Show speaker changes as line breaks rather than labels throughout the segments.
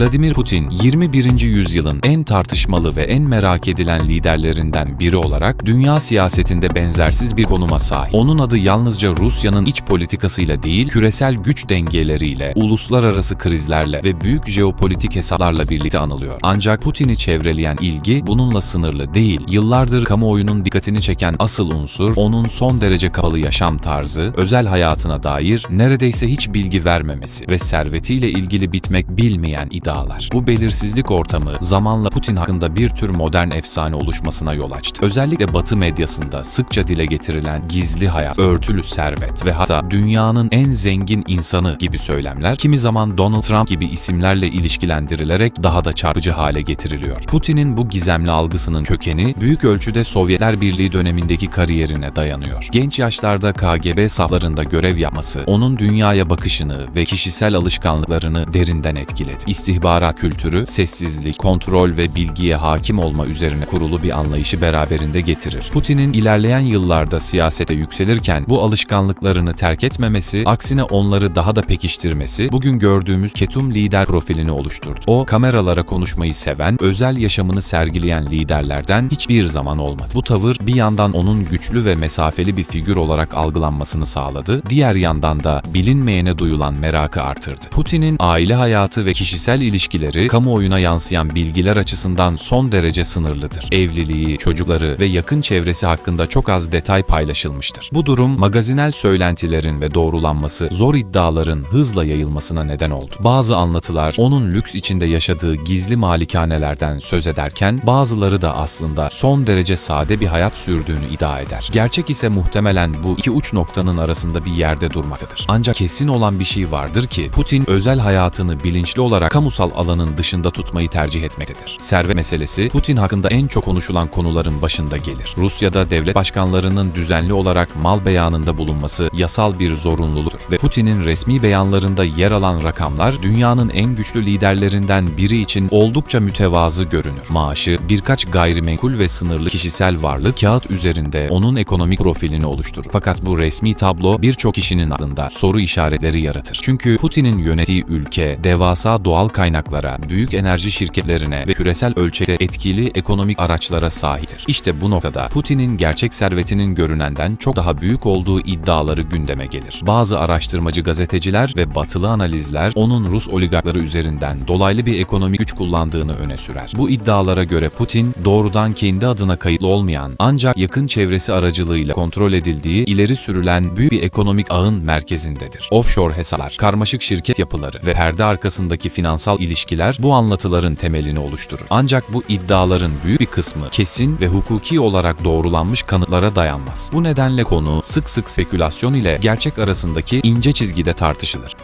Vladimir Putin, 21. yüzyılın en tartışmalı ve en merak edilen liderlerinden biri olarak dünya siyasetinde benzersiz bir konuma sahip. Onun adı yalnızca Rusya'nın iç politikasıyla değil, küresel güç dengeleriyle, uluslararası krizlerle ve büyük jeopolitik hesaplarla birlikte anılıyor. Ancak Putin'i çevreleyen ilgi bununla sınırlı değil. Yıllardır kamuoyunun dikkatini çeken asıl unsur, onun son derece kapalı yaşam tarzı, özel hayatına dair neredeyse hiç bilgi vermemesi ve servetiyle ilgili bitmek bilmeyen iddialar. Bu belirsizlik ortamı zamanla Putin hakkında bir tür modern efsane oluşmasına yol açtı. Özellikle Batı medyasında sıkça dile getirilen gizli hayat, örtülü servet ve hatta dünyanın en zengin insanı gibi söylemler kimi zaman Donald Trump gibi isimlerle ilişkilendirilerek daha da çarpıcı hale getiriliyor. Putin'in bu gizemli algısının kökeni büyük ölçüde Sovyetler Birliği dönemindeki kariyerine dayanıyor. Genç yaşlarda KGB saflarında görev yapması onun dünyaya bakışını ve kişisel alışkanlıklarını derinden etkiledi. İstihbarat kültürü, sessizlik, kontrol ve bilgiye hakim olma üzerine kurulu bir anlayışı beraberinde getirir. Putin'in ilerleyen yıllarda siyasete yükselirken bu alışkanlıklarını terk etmemesi, aksine onları daha da pekiştirmesi bugün gördüğümüz ketum lider profilini oluşturdu. O kameralara konuşmayı seven, özel yaşamını sergileyen liderlerden hiçbir zaman olmadı. Bu tavır bir yandan onun güçlü ve mesafeli bir figür olarak algılanmasını sağladı, diğer yandan da bilinmeyene duyulan merakı artırdı. Putin'in aile hayatı ve kişisel ilişkileri kamuoyuna yansıyan bilgiler açısından son derece sınırlıdır. Evliliği, çocukları ve yakın çevresi hakkında çok az detay paylaşılmıştır. Bu durum magazinel söylentilerin ve doğrulanması zor iddiaların hızla yayılmasına neden oldu. Bazı anlatılar onun lüks içinde yaşadığı gizli malikanelerden söz ederken bazıları da aslında son derece sade bir hayat sürdüğünü iddia eder. Gerçek ise muhtemelen bu iki uç noktanın arasında bir yerde durmaktadır. Ancak kesin olan bir şey vardır ki Putin özel hayatını bilinçli olarak kamusal alanın dışında tutmayı tercih etmektedir. Servet meselesi Putin hakkında en çok konuşulan konuların başında gelir. Rusya'da devlet başkanlarının düzenli olarak mal beyanında bulunması yasal bir zorunluluktur ve Putin'in resmi beyanlarında yer alan rakamlar dünyanın en güçlü liderlerinden biri için oldukça mütevazı görünür. Maaşı, birkaç gayrimenkul ve sınırlı kişisel varlık kağıt üzerinde onun ekonomik profilini oluşturur. Fakat bu resmi tablo birçok kişinin aklında soru işaretleri yaratır. Çünkü Putin'in yönettiği ülke devasa doğal kaynaklara, büyük enerji şirketlerine ve küresel ölçekte etkili ekonomik araçlara sahiptir. İşte bu noktada Putin'in gerçek servetinin görünenden çok daha büyük olduğu iddiaları gündeme gelir. Bazı araştırmacı gazeteciler ve batılı analizler onun Rus oligarkları üzerinden dolaylı bir ekonomik güç kullandığını öne sürer. Bu iddialara göre Putin doğrudan kendi adına kayıtlı olmayan ancak yakın çevresi aracılığıyla kontrol edildiği ileri sürülen büyük bir ekonomik ağın merkezindedir. Offshore hesaplar, karmaşık şirket yapıları ve perde arkasındaki finansal ilişkiler bu anlatıların temelini oluşturur. Ancak bu iddiaların büyük bir kısmı kesin ve hukuki olarak doğrulanmış kanıtlara dayanmaz. Bu nedenle konu sık sık spekülasyon ile gerçek arasındaki ince çizgide tartışılır.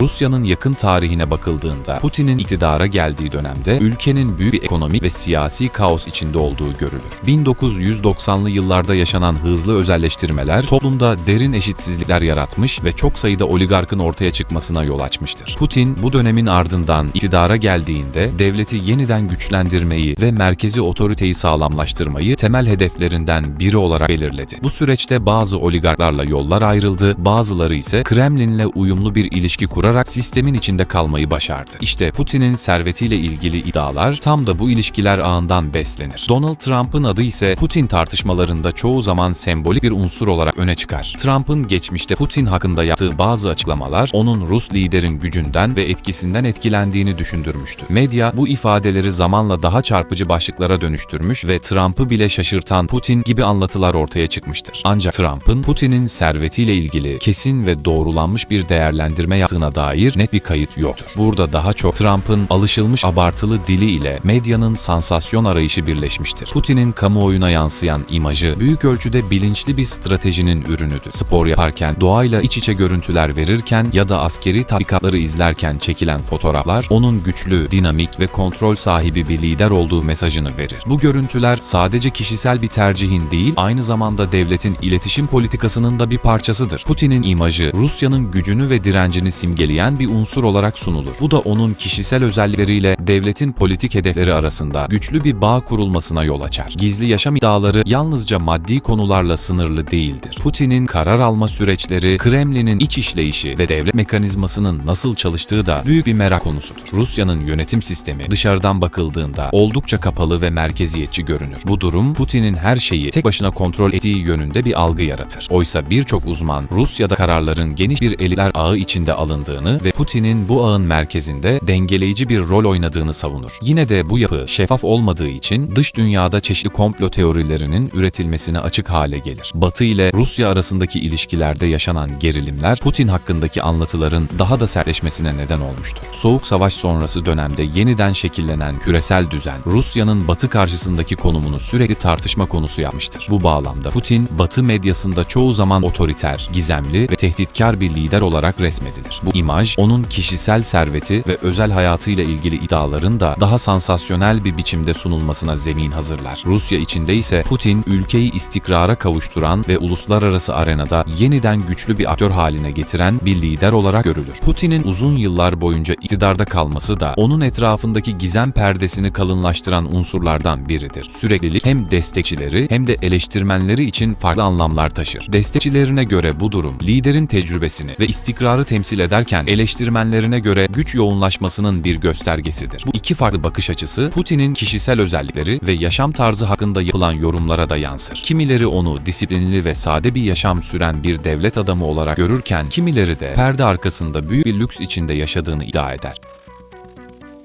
Rusya'nın yakın tarihine bakıldığında Putin'in iktidara geldiği dönemde ülkenin büyük bir ekonomik ve siyasi kaos içinde olduğu görülür. 1990'lı yıllarda yaşanan hızlı özelleştirmeler toplumda derin eşitsizlikler yaratmış ve çok sayıda oligarkın ortaya çıkmasına yol açmıştır. Putin bu dönemin ardından iktidara geldiğinde devleti yeniden güçlendirmeyi ve merkezi otoriteyi sağlamlaştırmayı temel hedeflerinden biri olarak belirledi. Bu süreçte bazı oligarklarla yollar ayrıldı, bazıları ise Kremlin'le uyumlu bir ilişki kurarak sistemin içinde kalmayı başardı. İşte Putin'in servetiyle ilgili iddialar tam da bu ilişkiler ağından beslenir. Donald Trump'ın adı ise Putin tartışmalarında çoğu zaman sembolik bir unsur olarak öne çıkar. Trump'ın geçmişte Putin hakkında yaptığı bazı açıklamalar onun Rus liderin gücünden ve etkisinden etkilendiğini düşündürmüştü. Medya bu ifadeleri zamanla daha çarpıcı başlıklara dönüştürmüş ve Trump'ı bile şaşırtan Putin gibi anlatılar ortaya çıkmıştır. Ancak Trump'ın Putin'in servetiyle ilgili kesin ve doğrulanmış bir değerlendirme yaptığına dair net bir kayıt yoktur. Burada daha çok Trump'ın alışılmış abartılı dili ile medyanın sansasyon arayışı birleşmiştir. Putin'in kamuoyuna yansıyan imajı büyük ölçüde bilinçli bir stratejinin ürünüdür. Spor yaparken, doğayla iç içe görüntüler verirken ya da askeri tatbikatları izlerken çekilen fotoğraflar onun güçlü, dinamik ve kontrol sahibi bir lider olduğu mesajını verir. Bu görüntüler sadece kişisel bir tercihin değil, aynı zamanda devletin iletişim politikasının da bir parçasıdır. Putin'in imajı Rusya'nın gücünü ve direncini simgeleyen dengeleyen bir unsur olarak sunulur. Bu da onun kişisel özellikleriyle devletin politik hedefleri arasında güçlü bir bağ kurulmasına yol açar. Gizli yaşam iddiaları yalnızca maddi konularla sınırlı değildir. Putin'in karar alma süreçleri, Kremlin'in iç işleyişi ve devlet mekanizmasının nasıl çalıştığı da büyük bir merak konusudur. Rusya'nın yönetim sistemi dışarıdan bakıldığında oldukça kapalı ve merkeziyetçi görünür. Bu durum Putin'in her şeyi tek başına kontrol ettiği yönünde bir algı yaratır. Oysa birçok uzman Rusya'da kararların geniş bir elitler ağı içinde alındığını ve Putin'in bu ağın merkezinde dengeleyici bir rol oynadığını savunur. Yine de bu yapı şeffaf olmadığı için dış dünyada çeşitli komplo teorilerinin üretilmesine açık hale gelir. Batı ile Rusya arasındaki ilişkilerde yaşanan gerilimler Putin hakkındaki anlatıların daha da sertleşmesine neden olmuştur. Soğuk Savaş sonrası dönemde yeniden şekillenen küresel düzen Rusya'nın Batı karşısındaki konumunu sürekli tartışma konusu yapmıştır. Bu bağlamda Putin Batı medyasında çoğu zaman otoriter, gizemli ve tehditkar bir lider olarak resmedilir. Bu imaj onun kişisel serveti ve özel hayatıyla ilgili iddiaların da daha sansasyonel bir biçimde sunulmasına zemin hazırlar. Rusya içinde ise Putin ülkeyi istikrara kavuşturan ve uluslararası arenada yeniden güçlü bir aktör haline getiren bir lider olarak görülür. Putin'in uzun yıllar boyunca iktidarda kalması da onun etrafındaki gizem perdesini kalınlaştıran unsurlardan biridir. Süreklilik hem destekçileri hem de eleştirmenleri için farklı anlamlar taşır. Destekçilerine göre bu durum liderin tecrübesini ve istikrarı temsil ederken eleştirmenlerine göre güç yoğunlaşmasının bir göstergesidir. Bu iki farklı bakış açısı Putin'in kişisel özellikleri ve yaşam tarzı hakkında yapılan yorumlara da yansır. Kimileri onu disiplinli ve sade bir yaşam süren bir devlet adamı olarak görürken kimileri de perde arkasında büyük bir lüks içinde yaşadığını iddia eder.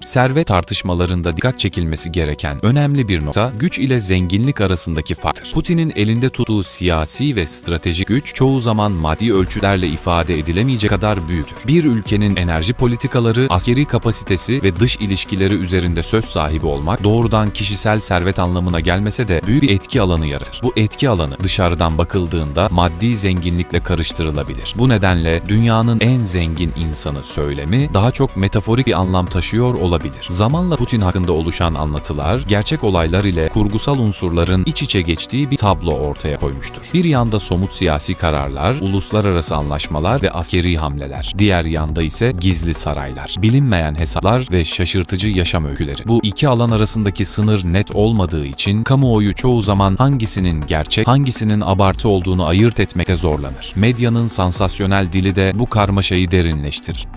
Servet tartışmalarında dikkat çekilmesi gereken önemli bir nokta güç ile zenginlik arasındaki farktır. Putin'in elinde tuttuğu siyasi ve stratejik güç çoğu zaman maddi ölçülerle ifade edilemeyecek kadar büyüktür. Bir ülkenin enerji politikaları, askeri kapasitesi ve dış ilişkileri üzerinde söz sahibi olmak doğrudan kişisel servet anlamına gelmese de büyük bir etki alanı yaratır. Bu etki alanı dışarıdan bakıldığında maddi zenginlikle karıştırılabilir. Bu nedenle dünyanın en zengin insanı söylemi daha çok metaforik bir anlam taşıyor olabilir. Zamanla Putin hakkında oluşan anlatılar, gerçek olaylar ile kurgusal unsurların iç içe geçtiği bir tablo ortaya koymuştur. Bir yanda somut siyasi kararlar, uluslararası anlaşmalar ve askeri hamleler. Diğer yanda ise gizli saraylar, bilinmeyen hesaplar ve şaşırtıcı yaşam öyküleri. Bu iki alan arasındaki sınır net olmadığı için kamuoyu çoğu zaman hangisinin gerçek, hangisinin abartı olduğunu ayırt etmekte zorlanır. Medyanın sansasyonel dili de bu karmaşayı derinleştirir.